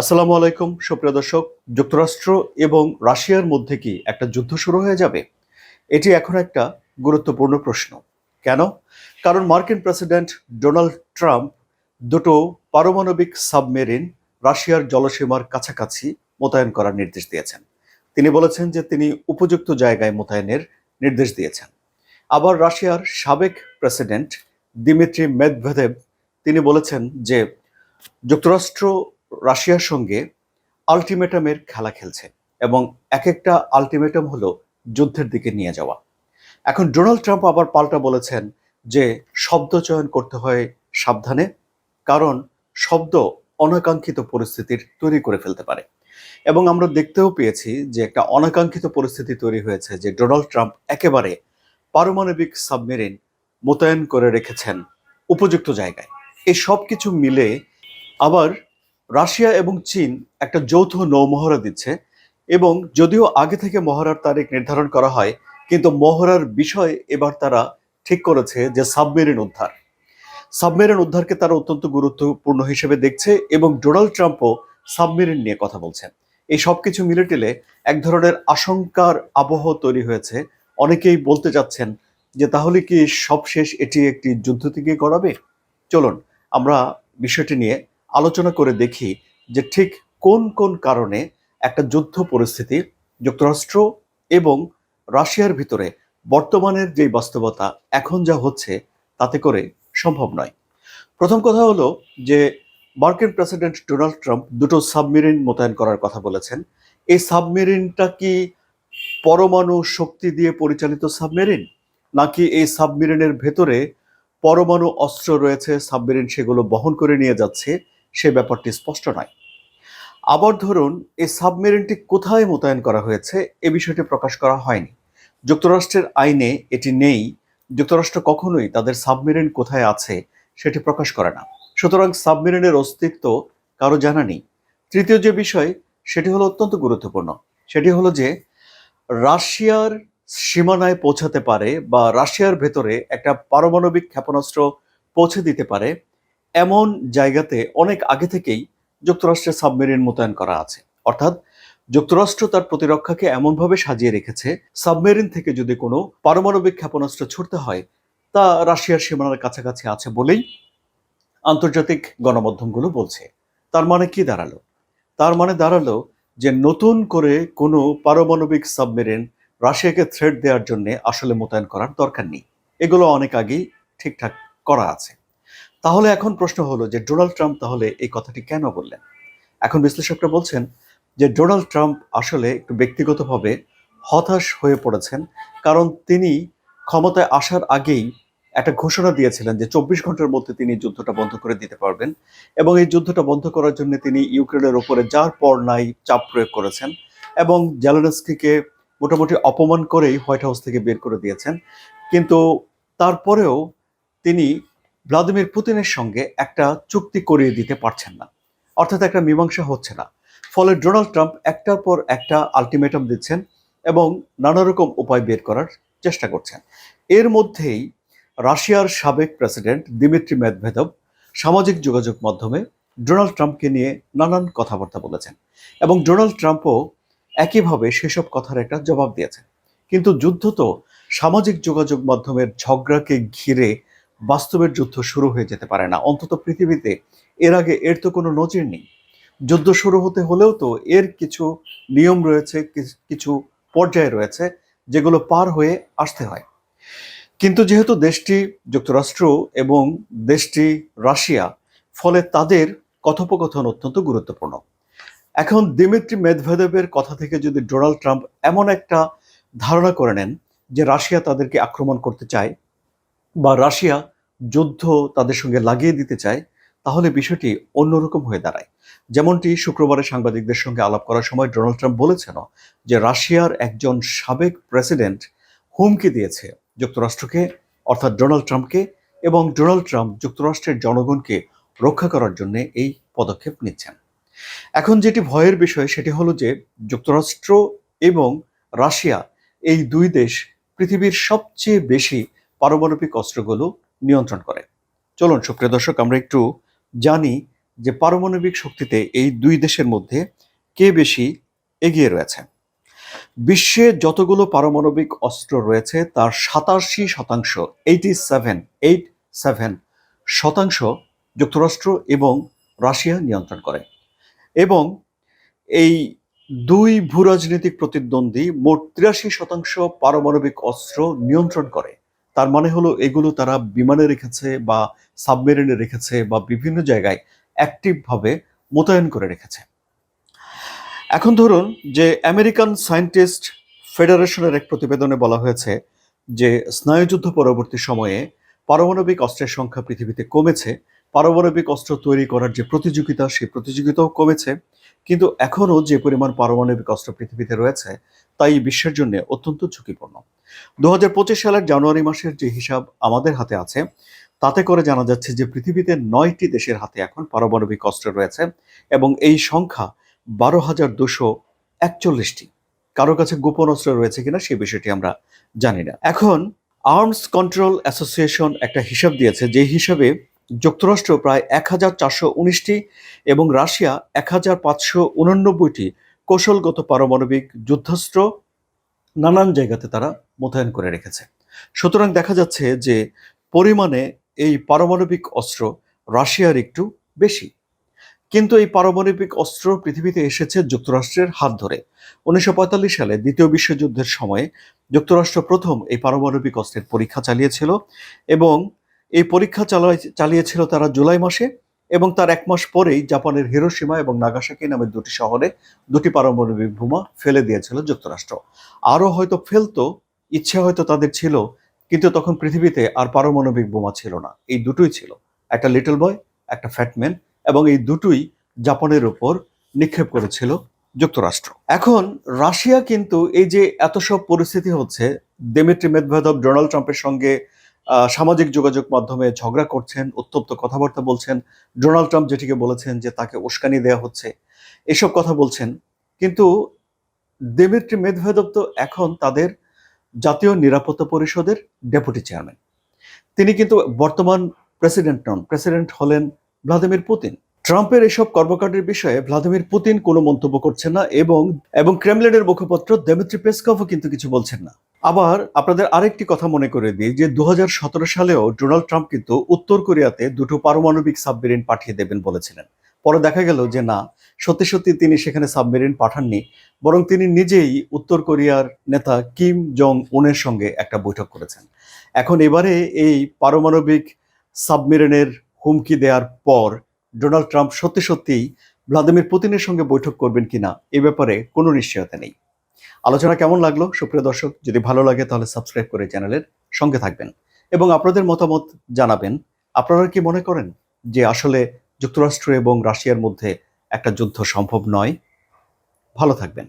আসসালামু আলাইকুম, সুপ্রিয় দর্শক। যুক্তরাষ্ট্র এবং রাশিয়ার মধ্যে কি একটা যুদ্ধ শুরু হয়ে যাবে? এটি এখন একটা গুরুত্বপূর্ণ প্রশ্ন। কেন? কারণ মার্কিন প্রেসিডেন্ট ডোনাল্ড ট্রাম্প দুটো পারমাণবিক সাবমেরিন রাশিয়ার জলসীমার কাছাকাছি মোতায়েন করার নির্দেশ দিয়েছেন। তিনি বলেছেন যে তিনি উপযুক্ত জায়গায় মোতায়েনের নির্দেশ দিয়েছেন। আবার রাশিয়ার সাবেক প্রেসিডেন্ট দিমিত্রি মেদভেদেব তিনি বলেছেন যে যুক্তরাষ্ট্র রাশিয়ার সঙ্গে আলটিমেটামের খেলা খেলছে এবং এক একটা আলটিমেটাম হলো যুদ্ধের দিকে নিয়ে যাওয়া। এখন ডোনাল্ড ট্রাম্প আবার পাল্টা বলেছেন যে শব্দ চয়ন করতে হয় সাবধানে, কারণ শব্দ অনাকাঙ্ক্ষিত পরিস্থিতির তৈরি করে ফেলতে পারে। এবং আমরা দেখতেও পেয়েছি যে একটা অনাকাঙ্ক্ষিত পরিস্থিতি তৈরি হয়েছে যে ডোনাল্ড ট্রাম্প একেবারে পারমাণবিক সাবমেরিন মোতায়েন করে রেখেছেন উপযুক্ত জায়গায়। এই সব কিছু মিলে আবার রাশিয়া এবং চীন একটা যৌথ নৌমহড়া দিচ্ছে এবং যদিও আগে থেকে মহড়ার তারিখ নির্ধারণ করা হয়, কিন্তু মহড়ার বিষয় এবার তারা ঠিক করেছে যে সাবমেরিন উদ্ধার। সাবমেরিন উদ্ধারকে তারা অত্যন্ত গুরুত্বপূর্ণ হিসেবে দেখছে এবং ডোনাল্ড ট্রাম্পও সাবমেরিন নিয়ে কথা বলছেন। এই সব কিছু মিলে টেলে এক ধরনের আশঙ্কার আবহ তৈরি হয়েছে। অনেকেই বলতে যাচ্ছেন যে তাহলে কি সবশেষ এটি একটি যুদ্ধ থেকে গড়াবে? চলুন, আমরা বিষয়টি নিয়ে আলোচনা করে দেখি যে ঠিক কোন কোন কারণে একটা যুদ্ধ পরিস্থিতি যুক্তরাষ্ট্র এবং রাশিয়ার ভিতরে বর্তমানের যে বাস্তবতা এখন যা হচ্ছে তাতে করে সম্ভব নয়। প্রথম কথা হলো যে মার্কিন প্রেসিডেন্ট ডোনাল্ড ট্রাম্প দুটো সাবমেরিন মোতায়েন করার কথা বলেছেন। এই সাবমেরিনটা কি পরমাণু শক্তি দিয়ে পরিচালিত সাবমেরিন, নাকি এই সাবমেরিনের ভেতরে পরমাণু অস্ত্র রয়েছে, সাবমেরিন সেগুলো বহন করে নিয়ে যাচ্ছে? সে ব্যাপারটি স্পষ্ট নয়। আবার ধরুন এই সাবমেরিনটি কোথায় মোতায়েন করা হয়েছে এ বিষয়টি প্রকাশ করা হয়নি। যুক্তরাষ্ট্রের আইনে এটি নেই। যুক্তরাষ্ট্র কখনোই তাদের সাবমেরিন কোথায় আছে সেটি প্রকাশ করে না। সুতরাং সাবমেরিনের অস্তিত্ব কারও জানা নেই। তৃতীয় যে বিষয়, সেটি হলো অত্যন্ত গুরুত্বপূর্ণ। সেটি হলো যে, রাশিয়ার সীমানায় পৌঁছাতে পারে বা রাশিয়ার ভেতরে একটা পারমাণবিক ক্ষেপণাস্ত্র পৌঁছে দিতে পারে এমন জায়গাতে অনেক আগে থেকেই যুক্তরাষ্ট্রের সাবমেরিন মোতায়েন করা আছে। অর্থাৎ যুক্তরাষ্ট্র তার প্রতিরক্ষাকে এমনভাবে সাজিয়ে রেখেছে, সাবমেরিন থেকে যদি কোনো পারমাণবিক ক্ষেপণাস্ত্র ছুটতে হয়, তা রাশিয়ার সীমানার কাছাকাছি আছে বলেই আন্তর্জাতিক গণমাধ্যমগুলো বলছে। তার মানে কি দাঁড়াল? তার মানে দাঁড়াল যে নতুন করে কোনো পারমাণবিক সাবমেরিন রাশিয়াকে থ্রেট দেওয়ার জন্য আসলে মোতায়েন করার দরকার নেই। এগুলো অনেক আগেই ঠিকঠাক করা আছে। তাহলে এখন প্রশ্ন হলো যে ডোনাল্ড ট্রাম্প তাহলে এই কথাটি কেন বললেন? এখন বিশ্লেষকরা বলছেন যে ডোনাল্ড ট্রাম্প আসলে একটু ব্যক্তিগতভাবে হতাশ হয়ে পড়েছেন, কারণ তিনি ক্ষমতায় আসার আগেই একটা ঘোষণা দিয়েছিলেন যে চব্বিশ ঘণ্টার মধ্যে তিনি যুদ্ধটা বন্ধ করে দিতে পারবেন এবং এই যুদ্ধটা বন্ধ করার জন্য তিনি ইউক্রেনের ওপরে যার পর নাই চাপ প্রয়োগ করেছেন এবং জেলেনস্কিকে মোটামুটি অপমান করেই হোয়াইট হাউস থেকে বের করে দিয়েছেন। কিন্তু তারপরেও তিনি ভ্লাদিমির পুতিনের সঙ্গে একটা চুক্তি করিয়ে দিতে পারছেন না। অর্থাৎ একটা মীমাংসা হচ্ছে না। ফলে ডোনাল্ড ট্রাম্প একটার পর একটা আলটিমেটাম দিচ্ছেন এবং নানা রকম উপায় বের করার চেষ্টা করছেন। এর মধ্যেই রাশিয়ার সাবেক প্রেসিডেন্ট দিমিত্রি মেদভেদব সামাজিক যোগাযোগ মাধ্যমে ডোনাল্ড ট্রাম্পকে নিয়ে নানান কথাবার্তা বলেছেন এবং ডোনাল্ড ট্রাম্পও একইভাবে সেসব কথার একটা জবাব দিয়েছেন। কিন্তু যুদ্ধ তো সামাজিক যোগাযোগ মাধ্যমের ঝগড়াকে ঘিরে বাস্তবের যুদ্ধ শুরু হয়ে যেতে পারে না। অন্তত পৃথিবীতে এর আগে এর তো কোনো নজির নেই। যুদ্ধ শুরু হতে হলেও তো এর কিছু নিয়ম রয়েছে, কিছ- পর্যায়ে রয়েছে, যেগুলো পার হয়ে আসতে হয়। কিন্তু যেহেতু দেশটি যুক্তরাষ্ট্র এবং দেশটি রাশিয়া, ফলে তাদের কথোপকথন অত্যন্ত গুরুত্বপূর্ণ। এখন দিমিত্রি মেদভেদেবের কথা থেকে যদি ডোনাল্ড ট্রাম্প এমন একটা ধারণা করে নেন যে রাশিয়া তাদেরকে আক্রমণ করতে চায়, বা রাশিয়া যুদ্ধ তাদের সঙ্গে লাগিয়ে দিতে চায়, তাহলে বিষয়টি অন্যরকম হয়ে দাঁড়ায়। যেমনটি শুক্রবারে সাংবাদিকদের সঙ্গে আলাপ করার সময় ডোনাল্ড ট্রাম্প বলেছেন যে রাশিয়ার একজন সাবেক প্রেসিডেন্ট হুমকি দিয়েছে যুক্তরাষ্ট্রকে, অর্থাৎ ডোনাল্ড ট্রাম্পকে এবং ডোনাল্ড ট্রাম্প যুক্তরাষ্ট্রের জনগণকে রক্ষা করার জন্য এই পদক্ষেপ নিচ্ছেন। এখন যেটি ভয়ের বিষয় সেটি হলো যে যুক্তরাষ্ট্র এবং রাশিয়া এই দুই দেশ পৃথিবীর সবচেয়ে বেশি পারমাণবিক অস্ত্রগুলো নিয়ন্ত্রণ করে। চলুন, সুপ্রিয় দর্শক, আমরা একটু জানি যে পারমাণবিক শক্তিতে এই দুই দেশের মধ্যে কে বেশি এগিয়ে রয়েছে। বিশ্বে যতগুলো পারমাণবিক অস্ত্র রয়েছে, তার সাতাশি শতাংশ এইটি সেভেন এইট সেভেন শতাংশ যুক্তরাষ্ট্র এবং রাশিয়া নিয়ন্ত্রণ করে। এবং এই দুই ভূরাজনৈতিক প্রতিদ্বন্দ্বী মোট তিরাশি শতাংশ পারমাণবিক অস্ত্র নিয়ন্ত্রণ করে। তার মানে হলো এগুলো তারা বিমানে রেখেছে বা সাবমেরিনে রেখেছে বা বিভিন্ন জায়গায় অ্যাক্টিভভাবে মোতায়েন করে রেখেছে। এখন ধরুন যে আমেরিকান সায়েন্টিস্ট ফেডারেশনের এক প্রতিবেদনে বলা হয়েছে যে স্নায়ুযুদ্ধ পরবর্তী সময়ে পারমাণবিক অস্ত্রের সংখ্যা পৃথিবীতে কমেছে। পারমাণবিক অস্ত্র তৈরি করার যে প্রতিযোগিতা, সেই প্রতিযোগিতাও কমেছে। কিন্তু এখনও যে পরিমাণ পারমাণবিক অস্ত্র পৃথিবীতে রয়েছে, তাই বিশ্বের জন্য অত্যন্ত ঝুঁকিপূর্ণ। দু হাজার পঁচিশ সালের জানুয়ারি মাসের যে হিসাব আমাদের হাতে আছে, তাতে করে জানা যাচ্ছে যে পৃথিবীতে নয়টি দেশের হাতে এখন পারমাণবিক অস্ত্র রয়েছে এবং এই সংখ্যা বারো হাজার দুশো একচল্লিশটি। কারও কাছে গোপন অস্ত্র রয়েছে কিনা সেই বিষয়টি আমরা জানি না। এখন আর্মস কন্ট্রোল অ্যাসোসিয়েশন একটা হিসাব দিয়েছে, যে হিসাবে যুক্তরাষ্ট্র প্রায় এক হাজার চারশো উনিশটি এবং রাশিয়া এক হাজার পাঁচশো উননব্বইটি কৌশলগত পারমাণবিক যুদ্ধাস্ত্র নানান জায়গাতে তারা মোতায়েন করে রেখেছে। সুতরাং দেখা যাচ্ছে যে পরিমাণে এই পারমাণবিক অস্ত্র রাশিয়ার একটু বেশি। কিন্তু এই পারমাণবিক অস্ত্র পৃথিবীতে এসেছে যুক্তরাষ্ট্রের হাত ধরে। উনিশশো পঁয়তাল্লিশ সালে দ্বিতীয় বিশ্বযুদ্ধের সময়ে যুক্তরাষ্ট্র প্রথম এই পারমাণবিক অস্ত্রের পরীক্ষা চালিয়েছিল এবং এই পরীক্ষা চালিয়েছিল তারা জুলাই মাসে। এবং তার এক মাস পরেই জাপানের হিরোসীমা এবং নাগাসাকি নামের দুটি শহরে দুটি পারমাণবিক বোমা ফেলে দিয়েছিল যুক্তরাষ্ট্র। আরও হয়তো ফেলতো, ইচ্ছে হয়তো তাদের ছিল, কিন্তু তখন পৃথিবীতে আর পারমাণবিক বোমা ছিল না। এই দুটোই ছিল, একটা লিটল বয়, একটা ফ্যাটম্যান এবং এই দুটোই জাপানের উপর নিক্ষেপ করেছিল যুক্তরাষ্ট্র। এখন রাশিয়া কিন্তু এই যে এত সব পরিস্থিতি হচ্ছে দেমিট্রি মেদভেদব ডোনাল্ড ট্রাম্পের সঙ্গে সামাজিক যোগাযোগ মাধ্যমে ঝগড়া করছেন, উত্তপ্ত কথাবার্তা বলছেন। ডোনাল্ড ট্রাম্প যেটিকে বলেছেন যে তাকে উস্কানি দেওয়া হচ্ছে, এসব কথা বলছেন। কিন্তু দেমিট্রি মেদভেদব তো এখন তাদের জাতীয় নিরাপত্তা পরিষদের ডেপুটি চেয়ারম্যান। তিনি কিন্তু বর্তমান প্রেসিডেন্ট নন, প্রেসিডেন্ট হলেন ভ্লাদিমির পুতিন। ট্রাম্পের এসব কর্মকাণ্ডের বিষয়ে ভ্লাদিমির পুতিন কোনো মন্তব্য করছেন না এবং এবং ক্রেমলিনের মুখপাত্র দেমিত্রি পেসকভও কিন্তু কিছু বলছেন না। আবার আপনাদের আরেকটি কথা মনে করে দিই যে দু হাজার সতেরো সালেও ডোনাল্ড ট্রাম্প কিন্তু উত্তর কোরিয়াতে দুটো পারমাণবিক সাবমেরিন পাঠিয়ে দেবেন বলেছিলেন। পরে দেখা গেল যে না, সত্যি সত্যি তিনি সেখানে সাবমেরিন পাঠাননি, বরং তিনি নিজেই উত্তর কোরিয়ার নেতা কিম জং উনের সঙ্গে একটা বৈঠক করেছেন। এখন এবারে এই পারমাণবিক সাবমেরিনের হুমকি দেওয়ার পর ডোনাল্ড ট্রাম্প সত্যি সত্যিই ভ্লাদিমির পুতিনের সঙ্গে বৈঠক করবেন কিনা, এ ব্যাপারে কোনো নিশ্চয়তা নেই। আলোচনা কেমন লাগল? সুপ্রিয় দর্শক, যদি ভালো লাগে তাহলে সাবস্ক্রাইব করে চ্যানেলের সঙ্গে থাকবেন। এবং আপনাদের মতামত জানাবেন। আপনারা কি মনে করেন যে আসলে যুক্তরাষ্ট্র এবং রাশিয়ার মধ্যে একটা যুদ্ধ সম্ভব নয়? ভালো থাকবেন।